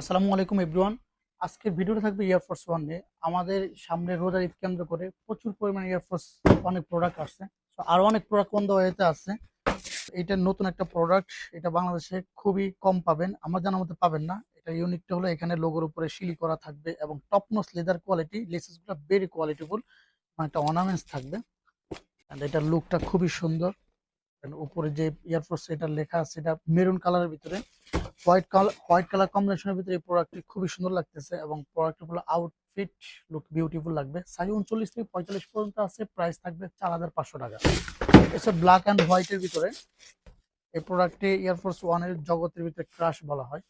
আসসালামু আলাইকুম এভরিওয়ান। আজকের ভিডিওটা থাকবে এয়ারফোর্স ওয়ান নিয়ে। আমাদের সামনে রোজার ঈদ কেন্দ্র করে প্রচুর পরিমাণে এয়ারফোর্স অনেক প্রোডাক্ট আসছে। তো আরও অনেক প্রোডাক্ট কোন ওয়েতে আছে। এটা নতুন একটা প্রোডাক্ট এটা বাংলাদেশে খুবই কম পাবেন। আমার জানার মধ্যে পাবেন না। এটা ইউনিকটা হলো এখানে লোগোর উপরে শিলি করা থাকবে এবং টপনোস লেদার কোয়ালিটি লেসেসগুলো ভেরি কোয়ালিটিফুল একটা অর্নামেন্টস থাকবে। এটার লুকটা খুবই সুন্দর। উপরে যে এয়ারফোর্স এটা লেখা আছে, এটা মেরুন কালারের ভিতরে। হোয়াইট কালার হোয়াইট কালার কম্বিনেশনের ভিতরে এই প্রোডাক্টটি খুবই সুন্দর লাগতেছে এবং প্রোডাক্টেরগুলো আউটফিট লুক বিউটিফুল লাগবে। সাইজ উনচল্লিশ থেকে পঁয়তাল্লিশ পর্যন্ত আছে প্রাইস থাকবে চার হাজার পাঁচশো টাকা। এসব ব্ল্যাক অ্যান্ড হোয়াইটের ভিতরে এই প্রোডাক্টটি এয়ারফোর্স ওয়ানের জগতের ভিতরে ক্রাশ বলা হয়।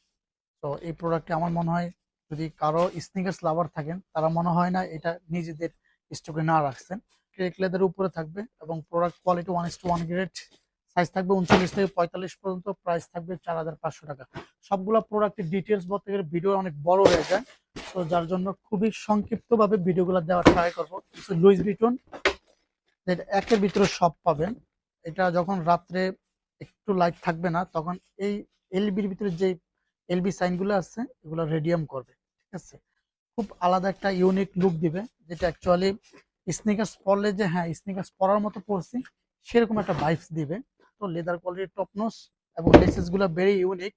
তো এই প্রোডাক্টটি আমার মনে হয় যদি কারও স্নিকার্স লাভার থাকেন, তারা মনে হয় না এটা নিজেদের স্টকে না রাখছেন। ক্রেক লেদার উপরে থাকবে এবং product quality one is to one grade size থাকবে উনচল্লিশ থেকে পঁয়তাল্লিশ পর্যন্ত প্রাইস থাকবে চার হাজার পাঁচশো টাকা। সবগুলো প্রোডাক্টের ডিটেলস বলতে গেলে ভিডিও অনেক বড় হয়ে যায়। তো যার জন্য খুবই সংক্ষিপ্তভাবে ভিডিওগুলো দেওয়ার ট্রাই করব। লুইস বিটন একের ভিতরে সব পাবেন। এটা যখন রাত্রে একটু লাইট থাকবে না, তখন এই এলবির ভিতরে যে এলবি সাইনগুলো আছে, এগুলো রেডিয়াম করবে, ঠিক আছে? খুব আলাদা একটা ইউনিক লুক দিবে, যেটা অ্যাকচুয়ালি স্নিকার্স পরলে যে হ্যাঁ স্নিকার্স পরার মতো পরছি, সেরকম একটা ভাইবস দিবে। তো লেদার কোয়ালিটির টপনোস এবং লেসেসগুলো ভেরি ইউনিক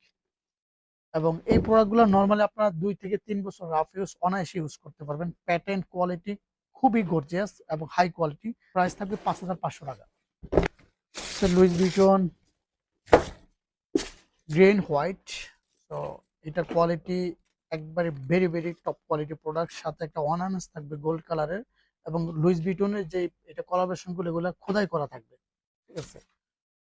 এবং এই প্রোডাক্টগুলো নর্মালি আপনারা দুই থেকে তিন বছর রাফ ইউজ অনায়াসে ইউজ করতে পারবেন। প্যাটেন্ট কোয়ালিটি খুবই গর্জিয়াস এবং হাই কোয়ালিটি প্রাইস থাকবে পাঁচ হাজার পাঁচশো টাকা। লুইস বিটন গ্রেন হোয়াইট তো এটার কোয়ালিটি একবারে very very top quality product সাথে একটা অনানাস থাকবে গোল্ড কালারের এবং লুইস বিটনের যে এটা কলাবেশনগুলো, এগুলো খোদাই করা থাকবে। ঠিক আছে?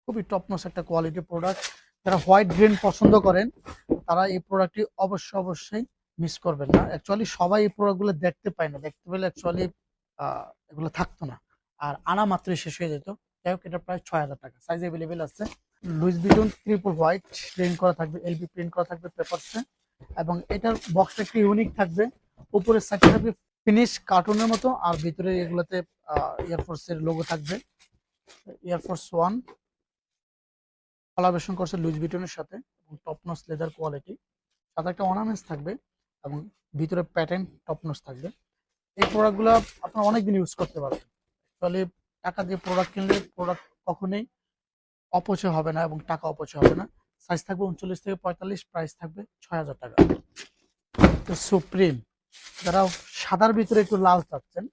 খুবই টপনস একটা কোয়ালিটি প্রোডাক্ট যারা হোয়াইট গ্রেন পছন্দ করেন, তারা এই প্রোডাক্টটি অবশ্যই অবশ্যই মিস করবেন না। অ্যাকচুয়ালি সবাই এই প্রোডাক্টগুলো দেখতে পায় না। দেখতে পেলে অ্যাকচুয়ালি এগুলো থাকতো না। আর আনা মাত্রই শেষ হয়ে যেত। যাই হোক, এটা প্রায় ছয় হাজার টাকা। সাইজ অ্যাভেলেবেল আছে। Louis Vuitton triple white print করা থাকবে এলবি প্রিন্ট করা থাকবে পেপারসে এবং এটার বক্সটা একটু ইউনিক থাকবে। উপরের সাইডটা থাকবে ফিনিশ কার্টুনের মতো। আর ভিতরে এগুলোতে এয়ারফোর্স এর লোগো থাকবে। এয়ারফোর্স ওয়ান কলাবেশন করছে লুইস বিটনের সাথে এবং টপনস লেদার কোয়ালিটি সাথে একটা অর্নামেন্টস থাকবে এবং ভিতরে প্যাটার্ন টপনস থাকবে। এই প্রোডাক্টগুলো আপনারা অনেকদিন ইউজ করতে পারবেন। অ্যাকচুয়ালি টাকা দিয়ে প্রোডাক্ট কিনলে প্রোডাক্ট কখনোই অপচয় হবে না এবং টাকা অপচয় হবে না। সাইজ থাকবে উনচল্লিশ থেকে পঁয়তাল্লিশ প্রাইস থাকবে ছয় হাজার টাকা। তো সুপ্রিম যারা সাদার ভিতরে একটু লাল চাচ্ছেন,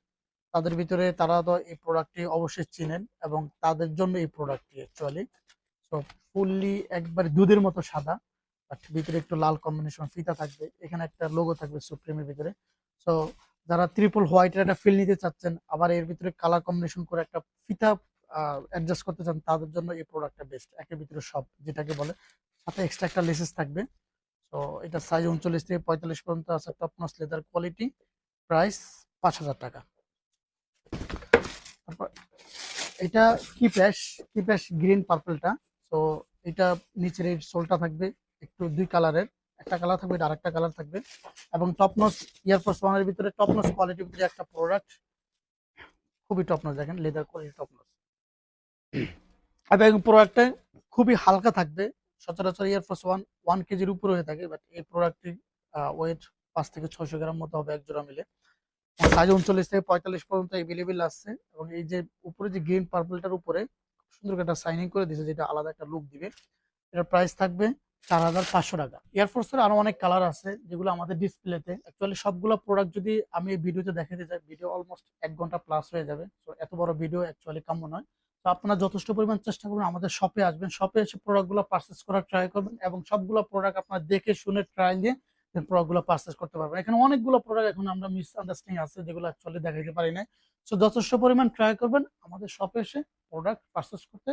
তাদের ভিতরে তারা তো এই প্রোডাক্টটি অবশ্যই চিনেন এবং তাদের জন্য এই প্রোডাক্টটি অ্যাকচুয়ালি তো ফুললি একবার দুধের মতো সাদা বাট ভিতরে একটু লাল কম্বিনেশন ফিতা থাকবে, এখানে একটা লোগো থাকবে সুপ্রিমের ভিতরে। সো যারা ত্রিপল হোয়াইটের একটা ফিল নিতে চাচ্ছেন, আবার এর ভিতরে কালার কম্বিনেশন করে একটা ফিতা অ্যাডজাস্ট করতে চান, তাদের জন্য এই প্রোডাক্টটা বেস্ট একের ভিতরে সব, যেটাকে বলে। সাথে এক্সট্রা একটা লেসেস থাকবে। তো এটা সাইজ উনচল্লিশ থেকে পঁয়তাল্লিশ পর্যন্ত আছে টপনস লেদার কোয়ালিটি প্রাইস পাঁচ হাজার টাকা। তারপর, এটা কি প্যাশ কি প্যাশ গ্রিন পার্পলটা তো এটা নিচের এই সোলটা থাকবে একটু দুই কালারের। একটা কালার থাকবে আর একটা কালার থাকবে। এবং টপনস ইয়ারফোর্স ওয়ানের ভিতরে টপনস কোয়ালিটির ভিতরে একটা প্রোডাক্ট খুবই টপনস দেখেন লেদার কোয়ালিটি টপনস এবং প্রোডাক্টটা খুবই হালকা থাকবে, সচরাচর এয়ারফোর্স ওয়ান ওয়ান কেজির উপরে হয়ে থাকে বাট এই প্রোডাক্টটির ওয়েট পাঁচ থেকে ছয়শো গ্রাম মতো হবে এক জোড়া মিলে। সাইজ উনচল্লিশ থেকে পঁয়তাল্লিশ পর্যন্ত এভেলেবেল আসছে এবং এই যে উপরে যে গ্রিন পার্পলটার উপরে সুন্দর একটা সাইনিং করে দিয়েছে, যেটা আলাদা একটা লুক দিবে। এটার প্রাইস থাকবে চার হাজার পাঁচশো টাকা। এয়ারফোর্সের আরও অনেক কালার আছে, যেগুলো আমাদের ডিসপ্লেতে অ্যাকচুয়ালি সবগুলো প্রোডাক্ট যদি আমি ভিডিওতে দেখাতে চাই ভিডিও অলমোস্ট এক ঘণ্টা প্লাস হয়ে যাবে। তো এত বড় ভিডিও অ্যাকচুয়ালি কাম্য নয়। তো আপনারা যথেষ্ট পরিমাণ চেষ্টা করবেন, আমাদের শপে আসবেন। শপে এসে প্রোডাক্টগুলো পারচেস করার ট্রাই করবেন এবং সবগুলো প্রোডাক্ট আপনারা দেখে, শুনে ট্রায়াল দিয়ে প্রোডাক্টগুলো পারচেস করতে পারবেন এখানে অনেকগুলো প্রোডাক্ট এখন আমরা মিস আন্ডারস্ট্যান্ডিং আছে যেগুলো অ্যাকচুয়ালি দেখাইতে পারি না সো যথেষ্ট পরিমাণ ট্রাই করবেন, আমাদের শপে এসে প্রোডাক্ট পারচেস করতে